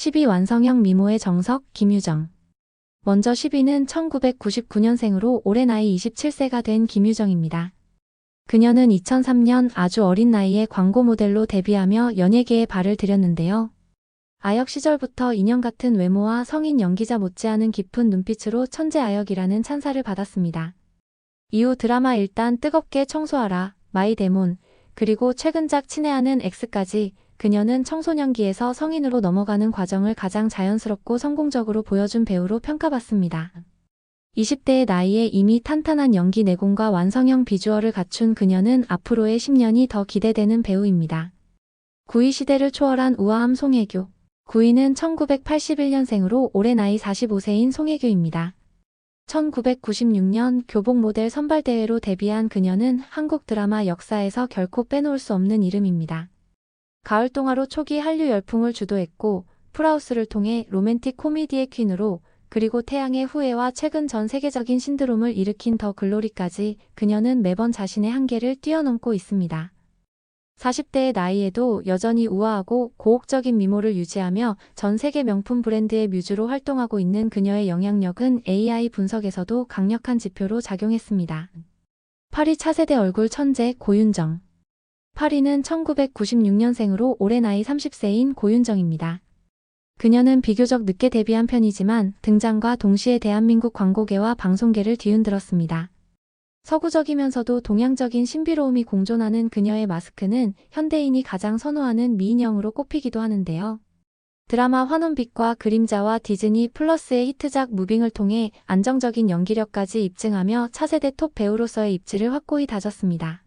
12 완성형 미모의 정석 김유정. 먼저 10위는 1999년생으로 올해 나이 27세가 된 김유정입니다. 그녀는 2003년 아주 어린 나이에 광고 모델로 데뷔하며 연예계에 발을 들였는데요. 아역 시절부터 인형 같은 외모와 성인 연기자 못지않은 깊은 눈빛으로 천재 아역이라는 찬사를 받았습니다. 이후 드라마 일단 뜨겁게 청소하라, 마이 데몬, 그리고 최근작 친애하는 X까지 그녀는 청소년기에서 성인으로 넘어가는 과정을 가장 자연스럽고 성공적으로 보여준 배우로 평가받습니다. 20대의 나이에 이미 탄탄한 연기 내공과 완성형 비주얼을 갖춘 그녀는 앞으로의 10년이 더 기대되는 배우입니다. 9위 시대를 초월한 우아함 송혜교. 9위는 1981년생으로 올해 나이 45세인 송혜교입니다. 1996년 교복 모델 선발대회로 데뷔한 그녀는 한국 드라마 역사에서 결코 빼놓을 수 없는 이름입니다. 가을 동화로 초기 한류 열풍을 주도했고 프라우스를 통해 로맨틱 코미디의 퀸으로 그리고 태양의 후예와 최근 전 세계적인 신드롬을 일으킨 더 글로리까지 그녀는 매번 자신의 한계를 뛰어넘고 있습니다. 40대의 나이에도 여전히 우아하고 고혹적인 미모를 유지하며 전 세계 명품 브랜드의 뮤즈로 활동하고 있는 그녀의 영향력은 AI 분석에서도 강력한 지표로 작용했습니다. 8위 차세대 얼굴 천재 고윤정 8위는 1996년생으로 올해 나이 30세인 고윤정입니다. 그녀는 비교적 늦게 데뷔한 편이지만 등장과 동시에 대한민국 광고계와 방송계를 뒤흔들었습니다. 서구적이면서도 동양적인 신비로움이 공존하는 그녀의 마스크는 현대인이 가장 선호하는 미인형으로 꼽히기도 하는데요. 드라마 환원빛과 그림자와 디즈니 플러스의 히트작 무빙을 통해 안정적인 연기력까지 입증하며 차세대 톱 배우로서의 입지를 확고히 다졌습니다.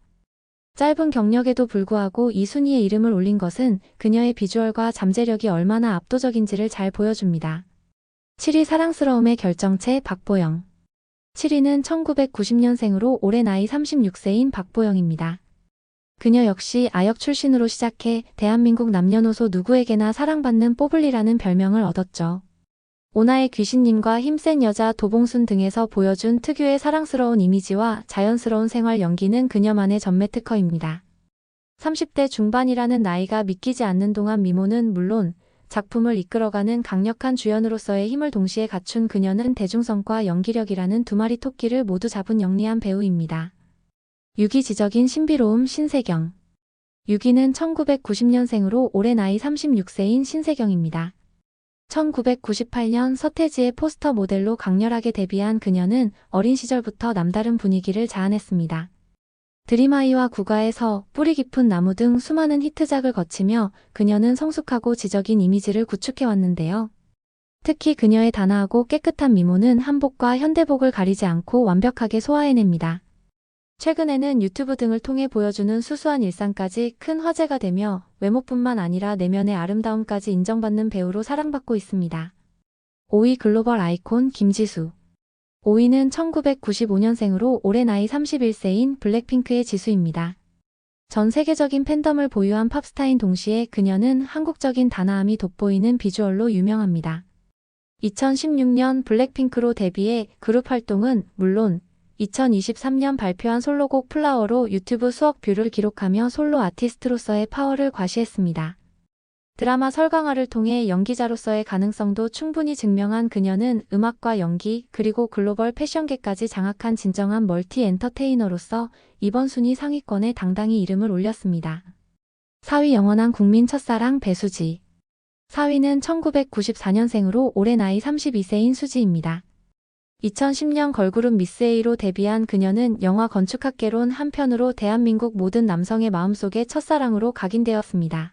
짧은 경력에도 불구하고 이 순위에 이름을 올린 것은 그녀의 비주얼과 잠재력이 얼마나 압도적인지를 잘 보여줍니다. 7위 사랑스러움의 결정체 박보영 7위는 1990년생으로 올해 나이 36세인 박보영입니다. 그녀 역시 아역 출신으로 시작해 대한민국 남녀노소 누구에게나 사랑받는 뽀블리라는 별명을 얻었죠. 오나의 귀신님과 힘센 여자 도봉순 등에서 보여준 특유의 사랑스러운 이미지와 자연스러운 생활 연기는 그녀만의 전매 특허입니다. 30대 중반이라는 나이가 믿기지 않는 동안 미모는 물론 작품을 이끌어가는 강력한 주연으로서의 힘을 동시에 갖춘 그녀는 대중성과 연기력이라는 두 마리 토끼를 모두 잡은 영리한 배우입니다. 유기지적인 신비로움 신세경 6위는 1990년생으로 올해 나이 36세인 신세경입니다. 1998년 서태지의 포스터 모델로 강렬하게 데뷔한 그녀는 어린 시절부터 남다른 분위기를 자아냈습니다. 드림아이와 국가에서 뿌리 깊은 나무 등 수많은 히트작을 거치며 그녀는 성숙하고 지적인 이미지를 구축해왔는데요. 특히 그녀의 단아하고 깨끗한 미모는 한복과 현대복을 가리지 않고 완벽하게 소화해냅니다. 최근에는 유튜브 등을 통해 보여주는 수수한 일상까지 큰 화제가 되며 외모뿐만 아니라 내면의 아름다움까지 인정받는 배우로 사랑받고 있습니다. 5위 글로벌 아이콘 김지수 5위는 1995년생으로 올해 나이 31세인 블랙핑크의 지수입니다. 전 세계적인 팬덤을 보유한 팝스타인 동시에 그녀는 한국적인 단아함이 돋보이는 비주얼로 유명합니다. 2016년 블랙핑크로 데뷔해 그룹 활동은 물론 2023년 발표한 솔로곡 플라워로 유튜브 수억 뷰를 기록하며 솔로 아티스트로서의 파워를 과시했습니다. 드라마 설강화를 통해 연기자로서의 가능성도 충분히 증명한 그녀는 음악과 연기 그리고 글로벌 패션계까지 장악한 진정한 멀티 엔터테이너로서 이번 순위 상위권에 당당히 이름을 올렸습니다. 4위 영원한 국민 첫사랑 배수지 4위는 1994년생으로 올해 나이 32세인 수지입니다. 2010년 걸그룹 미스에이로 데뷔한 그녀는 영화 건축학개론 한편으로 대한민국 모든 남성의 마음속에 첫사랑으로 각인되었습니다.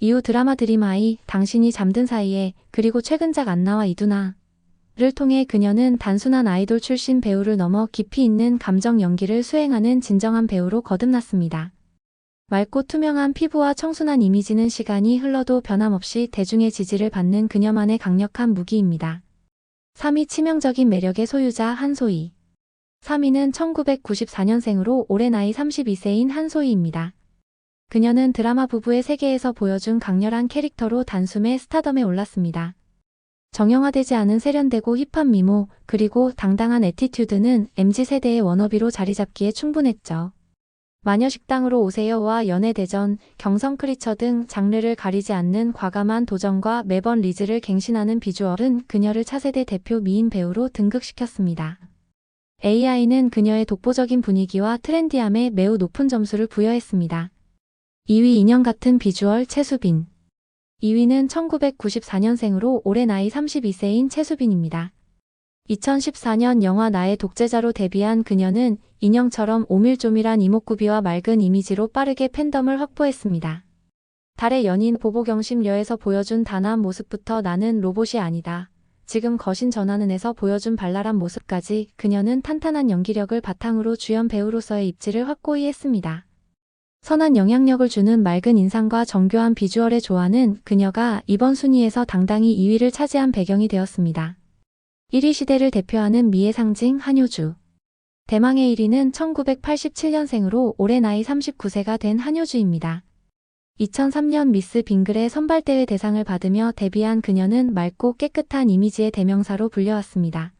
이후 드라마 드림아이, 당신이 잠든 사이에, 그리고 최근작 안나와 이두나를 통해 그녀는 단순한 아이돌 출신 배우를 넘어 깊이 있는 감정 연기를 수행하는 진정한 배우로 거듭났습니다. 맑고 투명한 피부와 청순한 이미지는 시간이 흘러도 변함없이 대중의 지지를 받는 그녀만의 강력한 무기입니다. 3위 치명적인 매력의 소유자 한소희 3위는 1994년생으로 올해 나이 32세인 한소희입니다. 그녀는 드라마 부부의 세계에서 보여준 강렬한 캐릭터로 단숨에 스타덤에 올랐습니다. 정형화되지 않은 세련되고 힙한 미모, 그리고 당당한 애티튜드는 MZ세대의 워너비로 자리 잡기에 충분했죠. 마녀식당으로 오세요와 연애대전, 경성크리처 등 장르를 가리지 않는 과감한 도전과 매번 리즈를 갱신하는 비주얼은 그녀를 차세대 대표 미인 배우로 등극시켰습니다. AI는 그녀의 독보적인 분위기와 트렌디함에 매우 높은 점수를 부여했습니다. 2위 인형 같은 비주얼 최수빈 2위는 1994년생으로 올해 나이 32세인 최수빈입니다. 2014년 영화 나의 독재자로 데뷔한 그녀는 인형처럼 오밀조밀한 이목구비와 맑은 이미지로 빠르게 팬덤을 확보했습니다. 달의 연인 보보경심녀에서 보여준 단아한 모습부터 나는 로봇이 아니다. 지금 거신 전하는에서 보여준 발랄한 모습까지 그녀는 탄탄한 연기력을 바탕으로 주연 배우로서의 입지를 확고히 했습니다. 선한 영향력을 주는 맑은 인상과 정교한 비주얼의 조화는 그녀가 이번 순위에서 당당히 2위를 차지한 배경이 되었습니다. 1위 시대를 대표하는 미의 상징 한효주. 대망의 1위는 1987년생으로 올해 나이 39세가 된 한효주입니다. 2003년 미스 빙글의 선발대회 대상을 받으며 데뷔한 그녀는 맑고 깨끗한 이미지의 대명사로 불려왔습니다.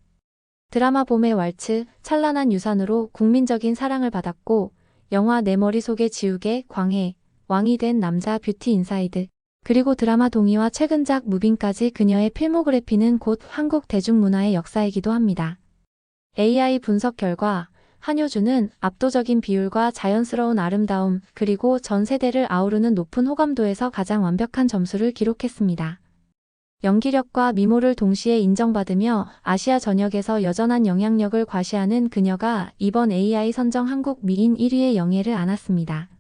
드라마 봄의 왈츠, 찬란한 유산으로 국민적인 사랑을 받았고, 영화 내 머릿속의 지우개, 광해, 왕이 된 남자 뷰티 인사이드, 그리고 드라마 동의와 최근작 무빙까지 그녀의 필모그래피는 곧 한국 대중문화의 역사이기도 합니다. AI 분석 결과 한효주는 압도적인 비율과 자연스러운 아름다움 그리고 전 세대를 아우르는 높은 호감도에서 가장 완벽한 점수를 기록했습니다. 연기력과 미모를 동시에 인정받으며 아시아 전역에서 여전한 영향력을 과시하는 그녀가 이번 AI 선정 한국 미인 1위의 영예를 안았습니다.